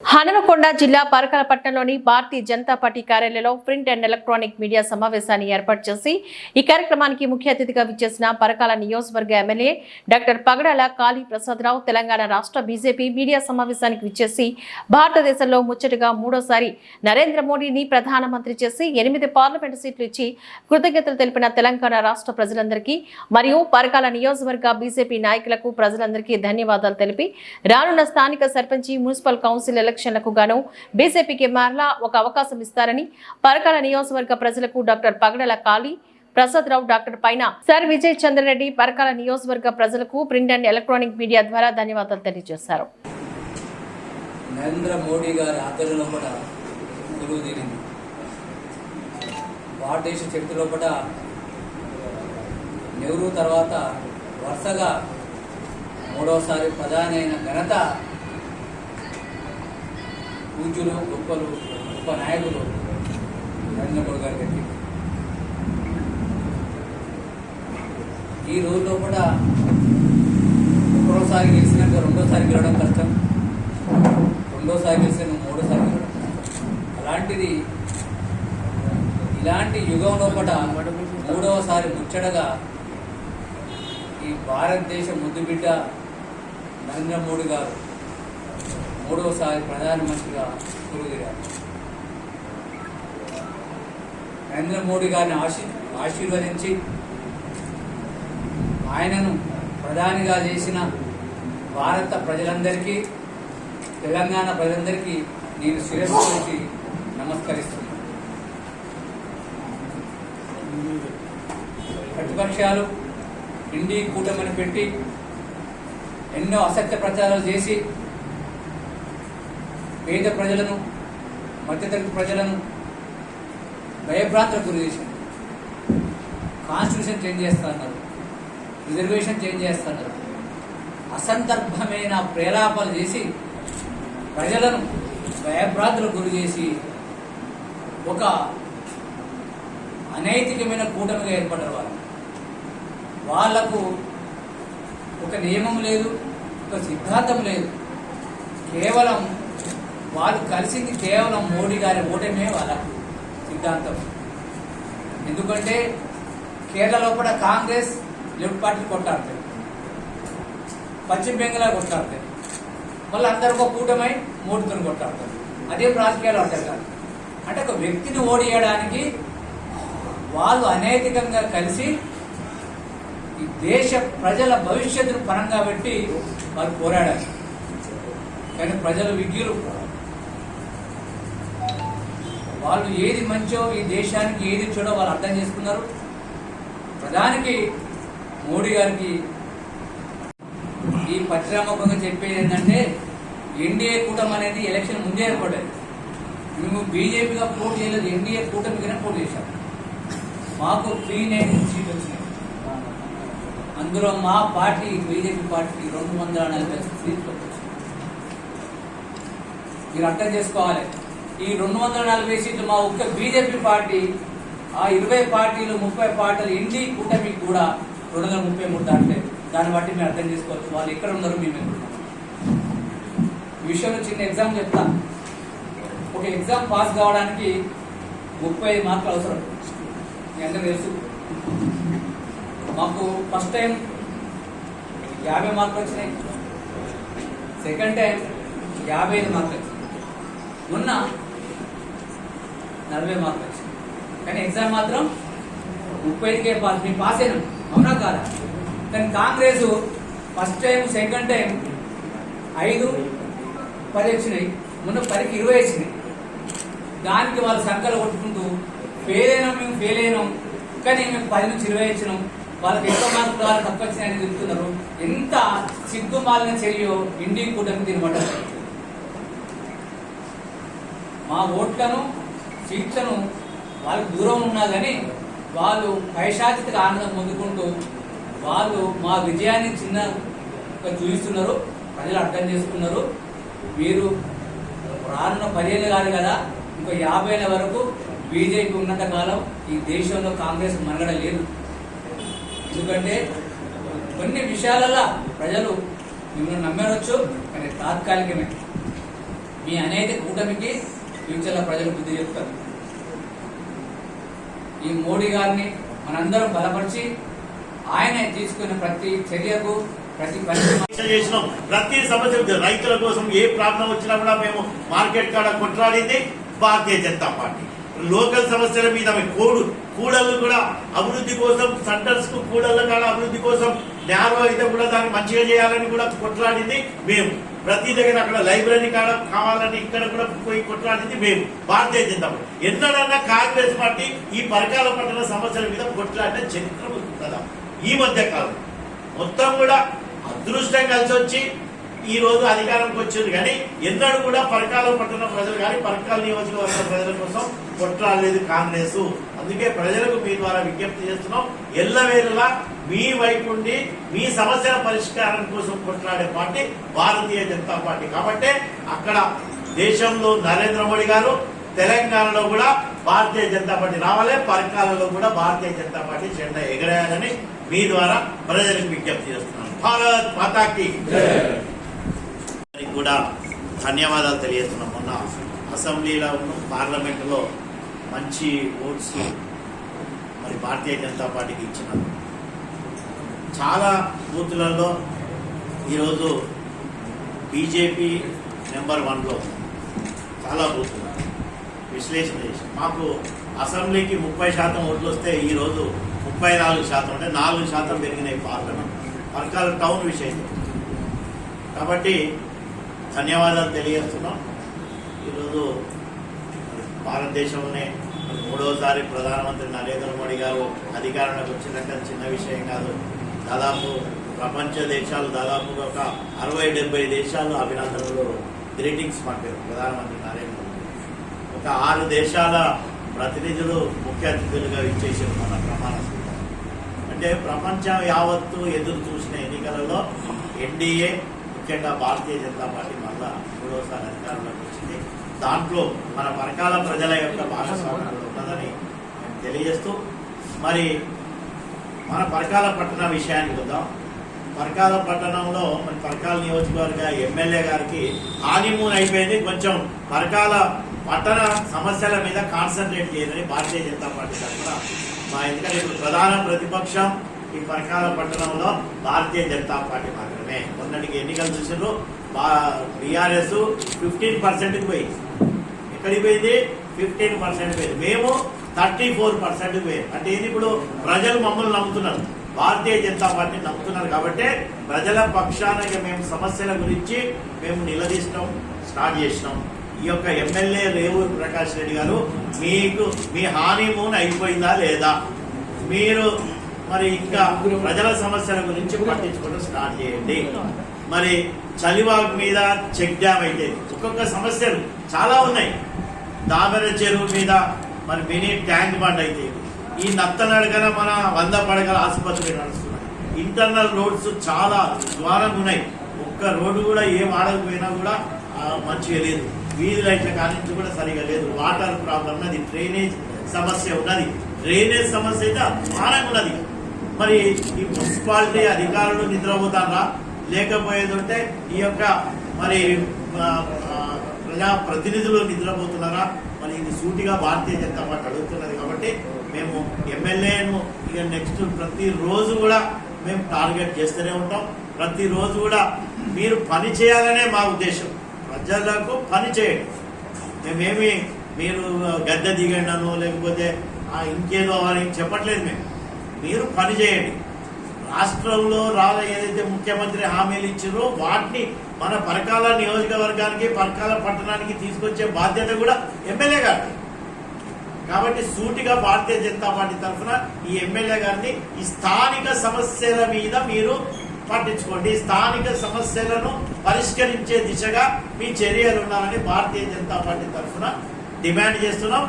హనుమకొండ జిల్లా పరకలపట్నంలోని భారతీయ జనతా పార్టీ కార్యాలయంలో ప్రింట్ అండ్ ఎలక్ట్రానిక్ మీడియా సమావేశాన్ని ఏర్పాటు చేసి ఈ కార్యక్రమానికి ముఖ్య అతిథిగా విచ్చేసిన పరకాల నియోజకవర్గ ఎమ్మెల్యే డాక్టర్ పగడాల కాళీ ప్రసాదరావు తెలంగాణ రాష్ట్ర బీజేపీ మీడియా సమావేశానికి విచ్చేసి భారతదేశంలో ముచ్చటగా మూడోసారి నరేంద్ర మోడీని ప్రధానమంత్రి చేసి ఎనిమిది పార్లమెంటు సీట్లు ఇచ్చి కృతజ్ఞతలు తెలిపిన తెలంగాణ రాష్ట్ర ప్రజలందరికీ మరియు పరకాల నియోజకవర్గ బీజేపీ నాయకులకు ప్రజలందరికీ ధన్యవాదాలు తెలిపి రానున్న స్థానిక సర్పంచి మున్సిపల్ కౌన్సిల్ ఎలక్షన్లకు గాను బీజేపీకి మరలా ఒక అవకాశం ఇస్తారని పరకాల నియోజకవర్గ ప్రజలకు డాక్టర్ పగడల కాళీ ప్రసాద్ రావు డాక్టర్ పైన సర్ విజయ్ చంద్రరెడ్డి పరకాల నియోజకవర్గ ప్రజలకు ప్రింట్ అండ్ ఎలక్ట్రానిక్ మీడియా ద్వారా ధన్యవాదాలు తెలియజేశారు. నరేంద్ర మోడీ గారి ఆధ్వర్యంలో కూడా గురువు తీరింది. భారతదేశ చరిత్రలో కూడా నెహ్రూ తర్వాత వరుసగా మూడవసారి ప్రధాని అయిన ఘనత పూజ్యులు గొప్పలు గొప్ప నాయకులు నరేంద్ర గారు గారి ఈ రోజులో కూడా ఒకరోసారి గెలిచినాక రెండోసారి గెలవడం కష్టం రెండోసారి గెలిచిన మూడోసారి గెలవడం కష్టం. అలాంటిది ఇలాంటి యుగం లోపల మూడవసారి ముచ్చటగా ఈ భారతదేశ ముద్దుబిడ్డ నరేంద్ర మోడీ గారు మూడవసారి ప్రధానమంత్రిగా కొలుదిరారు నరేంద్ర మోడీ గారిని ఆశీ ఆశీర్వదించి ఆయనను ప్రధానిగా చేసిన భారత ప్రజలందరికీ తెలంగాణ ప్రజలందరికీ నేను శిరస్సు నుంచి నమస్కరిస్తున్నాను. ప్రతిపక్షాలు ఇండి కూటమిని పెట్టి ఎన్నో అసత్య ప్రచారాలు చేసి పేద ప్రజలను మధ్యతరగతి ప్రజలను భయభ్రాంతులకు గురి చేసింది. కాన్స్టిట్యూషన్ చేంజ్ చేస్తున్నారు రిజర్వేషన్ చేంజ్ చేస్తున్నారు అసందర్భమైన ప్రేలాపాలు చేసి ప్రజలను భయభ్రాంతులకు గురి చేసి ఒక అనైతికమైన కూటమిగా ఏర్పడ్డారు వాళ్ళు. వాళ్ళకు ఒక నియమం లేదు ఒక సిద్ధాంతం లేదు. కేవలం వాళ్ళు కలిసింది కేవలం మోడీ గారి ఓటమే వాళ్ళకు సిద్ధాంతం. ఎందుకంటే కేరళలో కూడా కాంగ్రెస్ లెఫ్ట్ పార్టీ కొట్టాడుతాయి పశ్చిమ బెంగాల్ కొట్టాడుతాయి మళ్ళీ అందరూ ఒక కూటమై మోడీతో కొట్టాడుతారు అదే రాజకీయాలు అంటారు కాదు. అంటే ఒక వ్యక్తిని ఓడియడానికి వాళ్ళు అనైతికంగా కలిసి ఈ దేశ ప్రజల భవిష్యత్తును పరంగా పెట్టి వాళ్ళు పోరాడారు. కానీ ప్రజలు విజ్ఞులు. వాళ్ళు ఏది మంచో ఈ దేశానికి ఏది చెడో వాళ్ళు అర్థం చేసుకున్నారు. ప్రధానికి మోడీ గారికి ఈ పరిశ్రమకంగా చెప్పేది ఏంటంటే ఎన్డీఏ కూటమి అనేది ఎలక్షన్ ముందే ఏర్పడ్డది మేము బీజేపీగా పోటీ చేయలేదు ఎన్డీఏ కూటమిగానే పోటీ చేశాం. మాకు త్రీ నైన్ సీట్ వచ్చినాయి. అందులో మా పార్టీ బీజేపీ పార్టీ రెండు వందల నలభై సీట్లు వచ్చినాయి. మీరు అర్థం చేసుకోవాలి. ఈ రెండు వందల నలభై సీట్లు మా ఒక్క బీజేపీ పార్టీ ఆ ఇరవై పార్టీలు ముప్పై పార్టీలు ఇండి కూటమి కూడా రెండు వందల ముప్పై మూడు దాంట్లో దాన్ని బట్టి మీరు అర్థం చేసుకోవచ్చు. వాళ్ళు ఎక్కడ ఉన్నారు మేము ఈ విషయంలో చిన్న ఎగ్జామ్ చెప్తా. ఒక ఎగ్జామ్ పాస్ కావడానికి ముప్పై ఐదు మార్కులు అవసరం. మీ అందరూ తెలుసు. మాకు ఫస్ట్ టైం యాభై మార్కులు వచ్చినాయి. సెకండ్ టైం యాభై ఐదు మార్కులు వచ్చినాయి. మొన్న నలభై మార్కులు వచ్చినాయి కానీ ఎగ్జామ్ మాత్రం ముప్పై ఐదుకే పాస్. మేము పాస్ అయినాం. అవునా కాదా? కానీ Congress first time second time ఐదు పది వచ్చినాయి. మొన్న పదికి ఇరవై వచ్చినాయి. దానికి వాళ్ళు సంకలు కొట్టుకుంటూ ఫెయిల్ అయినాం మేము ఫెయిల్ అయినాం. కానీ మేము పది నుంచి ఇరవై వచ్చినాం. వాళ్ళకి ఎక్కువ మార్కులు వాళ్ళు తక్కువ వచ్చినాయని చెప్తున్నారు. ఎంత సిగ్గుమాలిన చర్యో ఇండి కూటమి తినబడ్డారు మా ఓట్లను సీట్లను వాళ్ళకి దూరం ఉన్నా కానీ వాళ్ళు పైశాచిక ఆనందం పొందుకుంటూ వాళ్ళు మా విజయాన్ని చిన్న చూపిస్తున్నారు ప్రజలు అర్థం చేసుకున్నారు. మీరు రానున్న పదిహేను కాదు కదా ఇంకో యాభై ఏళ్ళ వరకు బీజేపీ ఉన్నంత కాలం ఈ దేశంలో కాంగ్రెస్ మనగడ లేదు. ఎందుకంటే కొన్ని విషయాలలో ప్రజలు మిమ్మల్ని నమ్మవచ్చు కానీ తాత్కాలికమే. మీ అనేది కూటమికి ఫ్యూచర్లో ప్రజలు బుద్ధి చెప్తారు. ఈ మోడీ గారిని మనందరం బలపరిచి ఆయన తీసుకున్న ప్రతి చర్యకు ప్రతి చేసినాం. ప్రతి సమస్య రైతుల కోసం ఏ ప్రాబ్లం వచ్చినా కూడా మేము మార్కెట్ కాడ కొట్లాడింది భారతీయ జనతా పార్టీ. లోకల్ సమస్యల మీద కోడు కూడళ్ళు కూడా అభివృద్ధి కోసం సెంటర్స్కు కూడళ్ళ కాడ అభివృద్ధి కోసం నేరో అయితే కూడా దాన్ని మంచిగా చేయాలని కూడా కొట్లాడింది మేము. ప్రతి దగ్గర అక్కడ లైబ్రరీ కాడ కావాలని ఇక్కడ కూడా పోయి కొట్లాడింది మేము. భారతీయ జనతా పార్టీ. ఎన్నడన్నా కాంగ్రెస్ పార్టీ ఈ పరికాల పట్టణ సమస్యల మీద కొట్లాడిన చరిత్ర కదా. ఈ మధ్య కాలం మొత్తం కూడా అదృష్టం కలిసి వచ్చి ఈ రోజు అధికారంకి వచ్చింది. కానీ ఎన్నడూ కూడా పరికాల పట్టణ ప్రజలు కానీ పరకాల నియోజకవర్గ ప్రజల కోసం కొట్లాడలేదు కాంగ్రెస్. అందుకే ప్రజలకు మీ ద్వారా విజ్ఞప్తి చేస్తున్నాం. ఎల్లవేళలా మీ వైపు మీ సమస్యల పరిష్కారం కోసం కొట్లాడే పార్టీ భారతీయ జనతా పార్టీ. కాబట్టి అక్కడ దేశంలో నరేంద్ర మోడీ గారు తెలంగాణలో కూడా భారతీయ జనతా పార్టీ రావాలి పరికాలలో కూడా భారతీయ జనతా పార్టీ జెండా ఎగరేయాలని మీ ద్వారా ప్రజలకు విజ్ఞప్తి చేస్తున్నాను. భారత్ మాతాకి కూడా ధన్యవాదాలు తెలియజేస్తున్నాం. మొన్న అసెంబ్లీలో పార్లమెంటులో మంచి ఓట్స్ మరి భారతీయ జనతా పార్టీకి ఇచ్చినారు చాలా బూత్లలో ఈరోజు బీజేపీ నెంబర్ వన్లో చాలా బూతులు. విశ్లేషణ చేసి. మాకు అసెంబ్లీకి ముప్పై శాతం ఓట్లు వస్తే ఈరోజు ముప్పై నాలుగు శాతం అంటే నాలుగు శాతం పెరిగినాయి పార్లమెంట్. పర్కాల టౌన్ విషయం. కాబట్టి ధన్యవాదాలు తెలియజేస్తున్నాం. ఈరోజు భారతదేశంలోనే మూడవసారి ప్రధానమంత్రి నరేంద్ర మోడీ గారు అధికారంలోకి వచ్చినట్టు చిన్న విషయం కాదు. దాదాపు ప్రపంచ దేశాలు దాదాపుగా ఒక అరవై డెబ్బై దేశాలు అభినందనలు గ్రీటింగ్స్ పంపారు ప్రధానమంత్రి నరేంద్ర మోడీ ఒక ఆరు దేశాల ప్రతినిధులు ముఖ్య అతిథులుగా ఇచ్చేసారు మన ప్రమాణ స్వీకారం. అంటే ప్రపంచం యావత్తు ఎదురు చూసిన ఎన్నికలలో ఎన్డీఏ ముఖ్యంగా భారతీయ జనతా పార్టీ మళ్ళా మూడోసారి అధికారంలోకి వచ్చింది. దాంట్లో మన పరకాల ప్రజల యొక్క భాగస్వామ్యం ఉన్నదని మేము తెలియజేస్తూ మరి మన పరకాల పట్టణ విషయానికి వద్దాం. పరకాల పట్టణంలో మన పరకాల నియోజకవర్గ ఎమ్మెల్యే గారికి హానిమూన్ అయిపోయింది. కొంచెం పరకాల పట్టణ సమస్యల మీద కాన్సన్ట్రేట్ చేయాలని భారతీయ జనతా పార్టీ తరఫున మా ఎందుకంటే ఇప్పుడు ప్రధాన ప్రతిపక్షం ఈ పరకాల పట్టణంలో భారతీయ జనతా పార్టీ మాత్రమే. మొన్నటికి ఎన్నికలు చూసారు బీఆర్ఎస్ ఫిఫ్టీన్ పర్సెంట్కి పోయింది. ఎక్కడికి పోయింది? ఫిఫ్టీన్ పర్సెంట్ పోయింది. మేము థర్టీ ఫోర్ పర్సెంట్ పోయింది అంటే ఇది ఇప్పుడు ప్రజలు మమ్మల్ని నమ్ముతున్నారు. భారతీయ జనతా పార్టీ నమ్ముతున్నారు కాబట్టి ప్రజల పక్షాన మేము సమస్యల గురించి మేము నిలదీసినాం స్టార్ట్ చేసినాం. ఈ యొక్క ఎమ్మెల్యే రేవూరు ప్రకాష్ రెడ్డి గారు మీకు మీ హానిమూన్ అయిపోయిందా లేదా? మీరు మరి ఇంకా ప్రజల సమస్యల గురించి పట్టించుకోవడం స్టార్ట్ చేయండి. మరి చలివాగ్ మీద చెక్ డ్యామ్ అయితే ఒక్కొక్క సమస్యలు చాలా ఉన్నాయి. దామెర చెరువు మీద మరి మినీ ట్యాంక్ బండ్ అయితే ఈ నత్తనడగన మన వంద పడగల ఆసుపత్రి నడుస్తున్నాయి. ఇంటర్నల్ రోడ్స్ చాలా ద్వారంగా ఉన్నాయి. ఒక్క రోడ్డు కూడా ఏం ఆడకపోయినా కూడా మంచిగా లేదు. వీధి లైట్ల కానించి కూడా సరిగా లేదు. వాటర్ ప్రాబ్లం ఉన్నది డ్రైనేజ్ సమస్య ఉన్నది. డ్రైనేజ్ సమస్య అయితే అపారంగా ఉన్నది. మరి ఈ మున్సిపాలిటీ అధికారులు నిద్రపోతారా? లేకపోయేదంటే ఈ యొక్క మరి ప్రజా ప్రతినిధులు నిద్రపోతున్నారా? మరి ఇది సూటిగా భారతీయ జనతా పార్టీ అడుగుతున్నది కాబట్టి మేము ఎమ్మెల్యేను ఇక నెక్స్ట్ ప్రతిరోజు కూడా మేము టార్గెట్ చేస్తూనే ఉంటాం. ప్రతిరోజు కూడా మీరు పని చేయాలనే మా ఉద్దేశం. ప్రజలకు పని చేయండి. మేమేమి మీరు గద్దె దిగండను లేకపోతే ఆ, ఇంకేదో అని చెప్పట్లేదు మేము. మీరు పని చేయండి. రాష్ట్రంలో రాల ఏదైతే ముఖ్యమంత్రి హామీలు ఇచ్చారో వాటిని మన పరకాల నియోజకవర్గానికి పరకాల పట్టణానికి తీసుకొచ్చే బాధ్యత కూడా ఎమ్మెల్యే గారి కాబట్టి సూటిగా భారతీయ జనతా పార్టీ తరఫున ఈ ఎమ్మెల్యే గారిని ఈ స్థానిక సమస్యల మీద మీరు పట్టించుకోండి. స్థానిక సమస్యలను పరిష్కరించే దిశగా మీ చర్యలు ఉండాలని భారతీయ జనతా పార్టీ తరఫున డిమాండ్ చేస్తున్నాం.